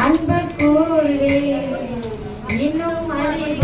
அன்பு கூறுவே இன்னும் அதிகமாக